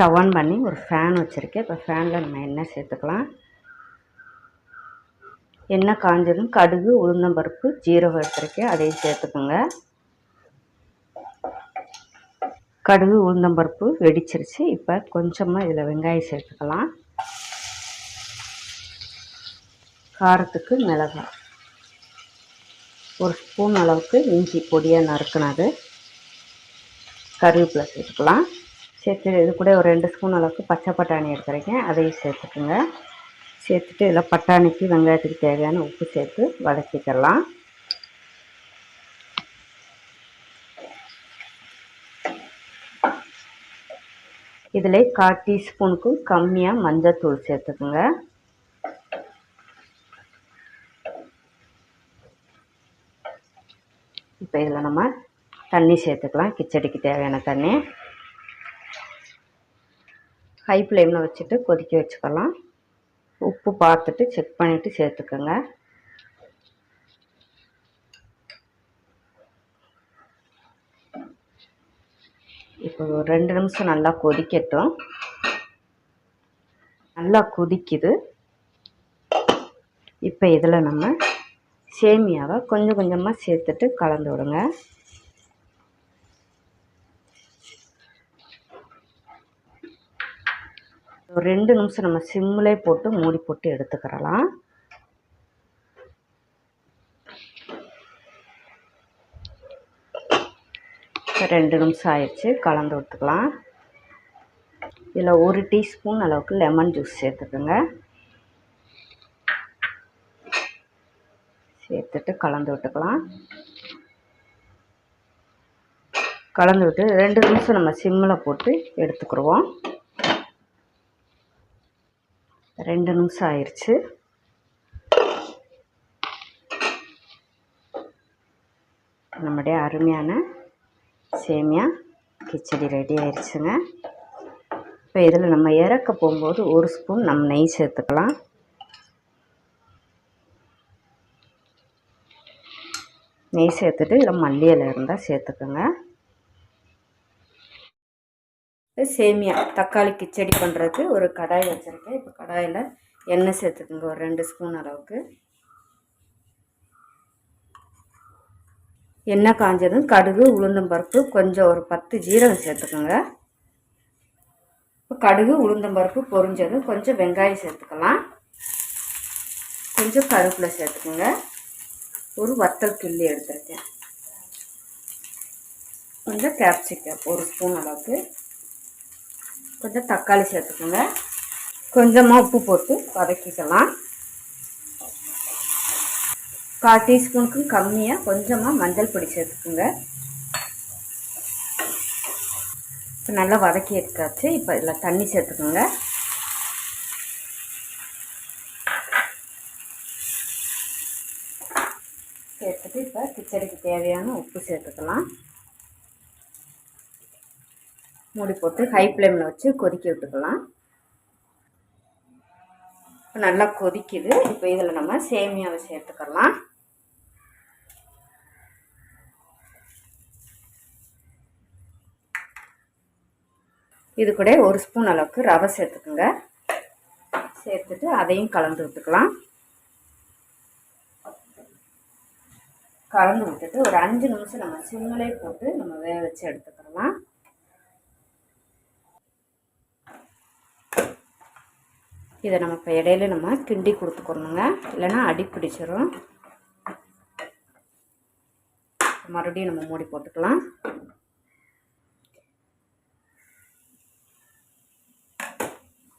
Stove on பண்ணி ஒரு fan வச்சுருக்கேன். இப்போ ஃபேனில் நம்ம எண்ணெய் சேர்த்துக்கலாம். எண்ணெய் காஞ்சதும் கடுகு உளுந்தம்பருப்பு ஜீரகம் எடுத்துருக்கேன். அதையும் சேர்த்துக்கோங்க. கடுகு உளுந்தம்பருப்பு வெடிச்சிருச்சு. இப்போ கொஞ்சமாக இதில் வெங்காயம் சேர்த்துக்கலாம். காரத்துக்கு மிளகாய். ஒரு ஸ்பூன் அளவுக்கு இஞ்சி பொடியாக நறுக்கினது. கருவேப்பிலை சேர்த்துக்கலாம். சேர்த்து இது கூட ஒரு ரெண்டு ஸ்பூன் அளவுக்கு பச்சை பட்டாணி எடுத்துருக்கேன். அதையும் சேர்த்துக்குங்க. சேர்த்துட்டு இதில் பட்டாணிக்கு வெங்காயத்துக்கு தேவையான உப்பு சேர்த்து வதக்கிக்கலாம். இதில் கால் டீஸ்பூனுக்கும் கம்மியாக மஞ்சத்தூள் சேர்த்துக்குங்க. இப்போ இதில் நம்ம தண்ணி சேர்த்துக்கலாம். கிச்சடிக்கு தேவையான தண்ணி. ஹை ஃப்ளேமில் வச்சுட்டு கொதிக்க வச்சுக்கலாம். உப்பு பார்த்துட்டு செக் பண்ணிவிட்டு சேர்த்துக்கோங்க. இப்போ ஒரு ரெண்டு நிமிஷம் நல்லா கொதிக்கட்டும். நல்லா கொதிக்குது. இப்போ இதில் நம்ம சேமியாவை கொஞ்சம் கொஞ்சமாக சேர்த்துட்டு கலந்து விடுங்க. ரெண்டு நிமிஷம் நம்ம சிம்மிலே போட்டு மூடி போட்டு எடுத்துக்கிறலாம். ரெண்டு நிமிஷம் ஆயிடுச்சு கலந்து விட்டுக்கலாம். இதில் ஒரு டீஸ்பூன் அளவுக்கு லெமன் ஜூஸ் சேர்த்துக்கோங்க. சேர்த்துட்டு கலந்து விட்டுக்கலாம். கலந்து விட்டு ரெண்டு நிமிஷம் நம்ம சிம்மில் போட்டு எடுத்துக்கிடுவோம். ரெண்டு நிமிஷம் ஆயிடுச்சு நம்முடைய அருமையான சேமியா கிச்சடி ரெடி ஆயிடுச்சுங்க இப்போ இதில் நம்ம இறக்க போகும்போது ஒரு ஸ்பூன் நம்ம நெய் சேர்த்துக்கலாம். நெய் சேர்த்துட்டு இதில் மல்லி இலை இருந்தால் சேர்த்துக்கோங்க. சேமியா தக்காளி கிச்சடி பண்ணுறதுக்கு ஒரு கடாய் வச்சுருக்கேன். இப்போ கடாயில் எண்ணெய் சேர்த்துக்குங்க. ஒரு ரெண்டு ஸ்பூன் அளவுக்கு. எண்ணெய் காஞ்சதும் கடுகு உளுந்தம்பருப்பு கொஞ்சம் ஒரு பத்து ஜீரகம் சேர்த்துக்கோங்க. இப்போ கடுகு உளுந்தம்பருப்பு பொரிஞ்சதும் கொஞ்சம் வெங்காயம் சேர்த்துக்கலாம். கொஞ்சம் கருப்பில் சேர்த்துக்கோங்க. ஒரு வத்தல் கிள்ளி எடுத்துருக்கேன். கொஞ்சம் கேப்சிக்கம் ஒரு ஸ்பூன் அளவுக்கு. கொஞ்சம் தக்காளி சேர்த்துக்கோங்க. கொஞ்சமாக உப்பு போட்டு வதக்கிக்கலாம். கால் டீஸ்பூனுக்கும் கம்மியாக கொஞ்சமாக மஞ்சள் பொடி சேர்த்துக்குங்க. இப்போ நல்லா வதக்கி எடுக்காச்சு இப்போ இதில் தண்ணி சேர்த்துக்கோங்க. சேர்த்துட்டு இப்போ கிச்சடிக்கு தேவையான உப்பு சேர்த்துக்கலாம். மூடி போட்டு ஹை ஃப்ளேமில் வச்சு கொதிக்க விட்டுக்கலாம். இப்போ நல்லா கொதிக்குது. இப்போ இதில் நம்ம சேமியாவை சேர்த்துக்கலாம். இது கூட ஒரு ஸ்பூன் அளவுக்கு ரவை சேர்த்துக்குங்க. சேர்த்துட்டு அதையும் கலந்து விட்டுக்கலாம். கலந்து விட்டுட்டு ஒரு அஞ்சு நிமிஷம் நம்ம சிம்மிலே போட்டு நம்ம வேக வச்சு எடுத்துக்கலாம். இதை நம்ம இப்போ இடையில நம்ம கிண்டி கொடுத்துக்கணுங்க. இல்லைன்னா அடி பிடிச்சிரும். மறுபடியும் நம்ம மூடி போட்டுக்கலாம்.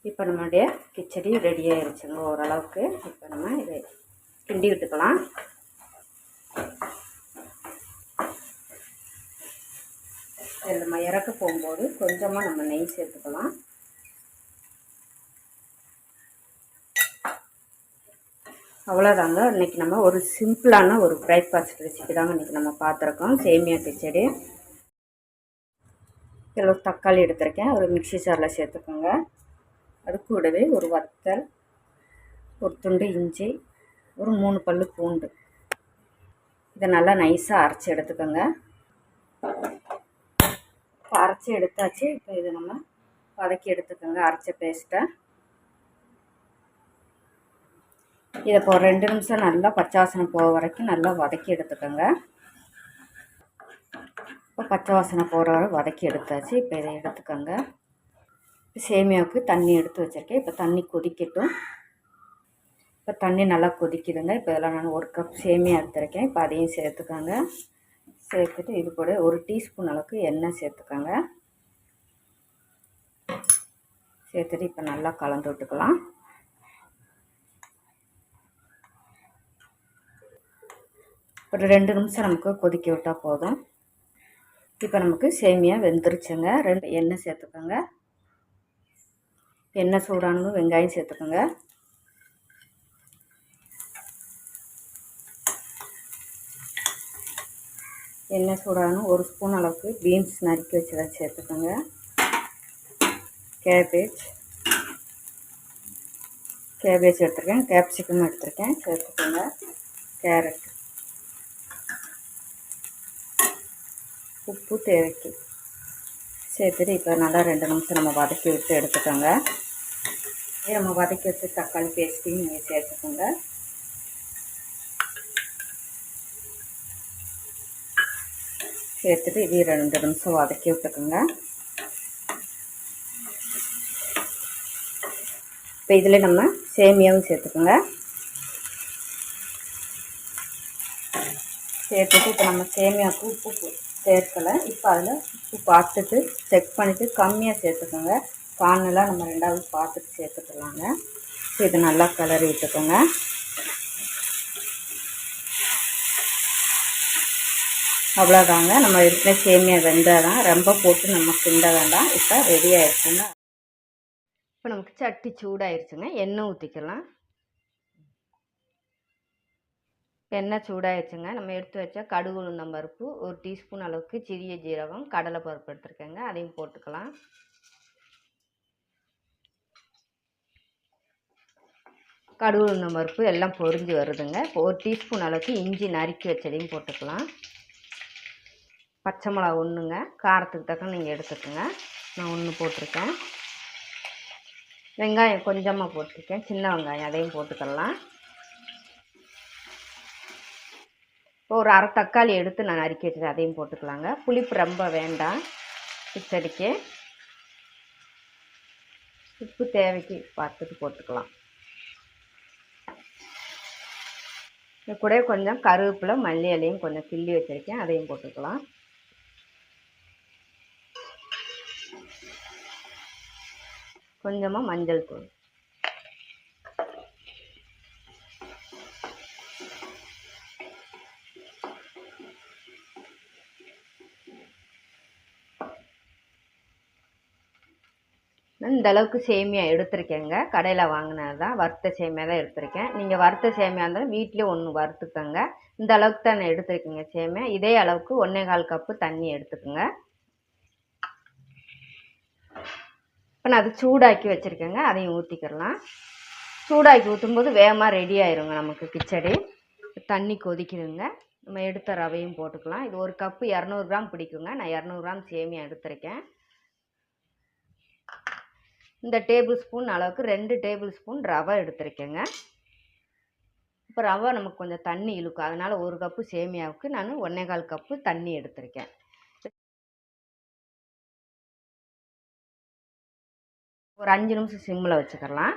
இப்போ நம்மளுடைய கிச்சடி ரெடி ஆயிடுச்சுங்க ஓரளவுக்கு. இப்போ நம்ம இதை கிண்டி விட்டுக்கலாம். இந்த நம்ம இறக்க போகும்போது கொஞ்சமாக நம்ம நெய் சேர்த்துக்கலாம். அவ்வளோதாங்க இன்றைக்கி நம்ம ஒரு சிம்பிளான ஒரு பிரேக்ஃபாஸ்ட் ரெசிபி தாங்க இன்றைக்கி நம்ம பார்த்துருக்கோம். சேமியா கிச்சடி. இதில் ஒரு தக்காளி எடுத்திருக்கேன். ஒரு மிக்சி சாரில் சேர்த்துக்கோங்க. அது கூடவே ஒரு வத்தல் ஒரு துண்டு இஞ்சி ஒரு மூணு பல் பூண்டு. இதை நல்லா நைஸாக அரைச்சி எடுத்துக்கோங்க. அரைச்சி எடுத்தாச்சு. இப்போ இதை நம்ம வதக்கி எடுத்துக்கோங்க. அரைச்ச பேஸ்ட்டை இதை இப்போ ரெண்டு நிமிஷம் நல்லா பச்சை போக வரைக்கும் நல்லா வதக்கி எடுத்துக்கோங்க. இப்போ பச்சை வாசனை போகிற வரை வதக்கி எடுத்தாச்சு. இப்போ இதை எடுத்துக்கோங்க. சேமியாவுக்கு தண்ணி எடுத்து வச்சுருக்கேன். இப்போ தண்ணி கொதிக்கட்டும். இப்போ தண்ணி நல்லா கொதிக்குதுங்க. இப்போ இதெல்லாம் நான் ஒரு கப் சேமியா எடுத்துருக்கேன். இப்போ அதையும் சேர்த்துக்கோங்க. சேர்த்துட்டு இது கூட ஒரு டீஸ்பூன் அளவுக்கு எண்ணெய் சேர்த்துக்கோங்க. சேர்த்துட்டு இப்போ நல்லா கலந்து விட்டுக்கலாம். ஒரு ரெண்டு நிமிஷம் நமக்கு கொதிக்க விட்டால் போதும். இப்போ நமக்கு சேமியா வெந்துருச்சுங்க. ரெண்டு எண்ணெய் சேர்த்துக்கோங்க. எண்ணெய் சூடானதும் வெங்காயம் சேர்த்துக்கோங்க. எண்ணெய் சூடானும் ஒரு ஸ்பூன் அளவுக்கு பீன்ஸ் நறுக்கி வச்சதை சேர்த்துக்கோங்க. கேபேஜ். கேபேஜ் எடுத்துருக்கேன். கேப்சிகம் எடுத்துருக்கேன். சேர்த்துக்கோங்க. கேரட் உப்பு தேவைக்கு சேர்த்துட்டு இப்போ நல்லா ரெண்டு நிமிஷம் நம்ம வதக்கி விட்டு எடுத்துக்கோங்க. நம்ம வதக்கி வச்சு தக்காளி பேஸ்ட்டையும் நீங்கள் சேர்த்துக்கோங்க. சேர்த்துட்டு இதையும் ரெண்டு நிமிஷம் வதக்கி விட்டுக்கோங்க. இப்போ இதில் நம்ம சேமியாவும் சேர்த்துக்கோங்க. சேர்த்துட்டு இப்போ நம்ம சேமியாவுக்கு உப்பு சேர்க்கலை. இப்போ அதில் உப்பு பார்த்துட்டு செக் பண்ணிவிட்டு கம்மியாக சேர்த்துக்கோங்க. கார்னெல்லாம் நம்ம ரெண்டாவது பார்த்துட்டு சேர்த்துக்கலாங்க. ஸோ நல்லா கிளறி விட்டுக்கோங்க. அவ்வளோதாங்க நம்ம இருக்கிற சேமியா வெந்தால் தான் ரொம்ப போட்டு நம்ம கிண்ட வேண்டாம். இப்போ ரெடி ஆயிடுச்சுங்க. இப்போ நமக்கு சட்டி சூடாயிருச்சுங்க. எண்ணெய் ஊற்றிக்கலாம் எண்ணெய் சூடாயிடுச்சுங்க நம்ம எடுத்து வச்ச கடுகு உளுந்தம் பருப்பு ஒரு டீஸ்பூன் அளவுக்கு சிறிய ஜீரகம் கடலை பருப்பு எடுத்துருக்கேங்க. அதையும் போட்டுக்கலாம். கடுகு உளுந்தம் பருப்பு எல்லாம் பொரிஞ்சு வருதுங்க. ஒரு டீஸ்பூன் அளவுக்கு இஞ்சி நறுக்கி வச்சதையும் போட்டுக்கலாம். பச்சை மிளகா ஒன்றுங்க. காரத்துக்கு தக்க நீங்கள் எடுத்துக்கோங்க. நான் ஒன்று போட்டிருக்கேன். வெங்காயம் கொஞ்சமாக போட்டிருக்கேன். சின்ன வெங்காயம் அதையும் போட்டுக்கலாம். ஒரு அரை தக்காளி எடுத்து நான் நறுக்கி வச்சது அதையும் போட்டுக்கலாங்க. புளிப்பு ரொம்ப வேண்டாம். கிச்சடிக்கு உப்பு தேவைக்கு பார்த்துட்டு போட்டுக்கலாம். இது கூட கொஞ்சம் கருவேப்பிலை மல்லி இலையும் கொஞ்சம் கிள்ளி வச்சுருக்கேன். அதையும் போட்டுக்கலாம். கொஞ்சமாக மஞ்சள் தூள். இந்த அளவுக்கு சேமியா எடுத்திருக்கேங்க. கடையில் வாங்கினது தான் வறுத்த சேமியா தான் எடுத்திருக்கேன். நீங்கள் வறுத்த சேமியா இருந்தாலும் வீட்டிலே ஒன்று வறுத்துக்கோங்க. இந்த அளவுக்கு தான் நான் எடுத்திருக்கேங்க சேமியா. இதே அளவுக்கு ஒன்றே கால் கப்பு தண்ணி எடுத்துக்கோங்க. இப்போ நான் அது சூடாக்கி வச்சுருக்கேங்க. அதையும் ஊற்றிக்கிறலாம் சூடாக்கி ஊற்றும்போது வேகமாக ரெடி ஆயிருங்க நமக்கு கிச்சடி. தண்ணி கொதிக்குதுங்க. நம்ம எடுத்த ரவையும் போட்டுக்கலாம். இது ஒரு கப்பு இரநூறு கிராம் பிடிக்குங்க. நான் இரநூறு கிராம் சேமியா எடுத்திருக்கேன். இந்த டேபிள் ஸ்பூன் அளவுக்கு ரெண்டு டேபிள் ஸ்பூன் ரவை எடுத்திருக்கேங்க. இப்போ ரவை நமக்கு கொஞ்சம் தண்ணி இழுக்கும். அதனால் ஒரு கப்பு சேமியாவுக்கு நான் ஒன்றே கால் கப்பு தண்ணி எடுத்திருக்கேன். ஒரு அஞ்சு நிமிஷம் சிம்மில் வச்சுக்கலாம்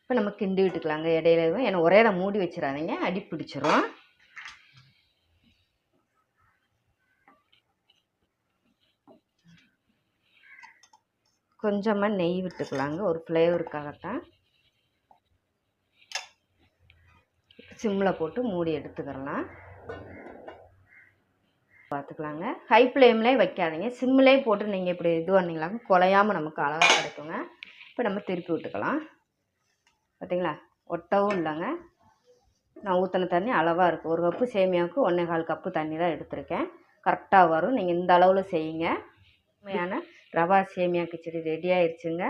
இப்போ நம்ம கிண்டி விட்டுக்கலாங்க இடையில. ஏன்னா ஒரே தான் மூடி வச்சிடாதீங்க. அடி பிடிச்சிரும் கொஞ்சமாக நெய் விட்டுக்கலாங்க. ஒரு ஃப்ளேவருக்காகத்தான். சிம்மில் போட்டு மூடி எடுத்துக்கிறலாம். பார்த்துக்கலாங்க. ஹை ஃப்ளேம்லேயே வைக்காதீங்க. சிம்மிலே போட்டு நீங்கள் இப்படி இது பண்ணிங்களாங்க குலையாமல் நமக்கு அழகாக கிடைக்குங்க. இப்போ நம்ம திருப்பி விட்டுக்கலாம். பார்த்தீங்களா ஒட்டவும் இல்லைங்க. நான் ஊற்றின தண்ணி அளவாக இருக்குது ஒரு கப்பு சேமியாவுக்கு ஒன்றே கால் கப்பு தண்ணி தான் எடுத்திருக்கேன். கரெக்டாக வரும். நீங்கள் இந்த அளவில் செய்யுங்க. உண்மையான ரவா சேமியா கிச்சடி ரெடி ஆயிடுச்சுங்க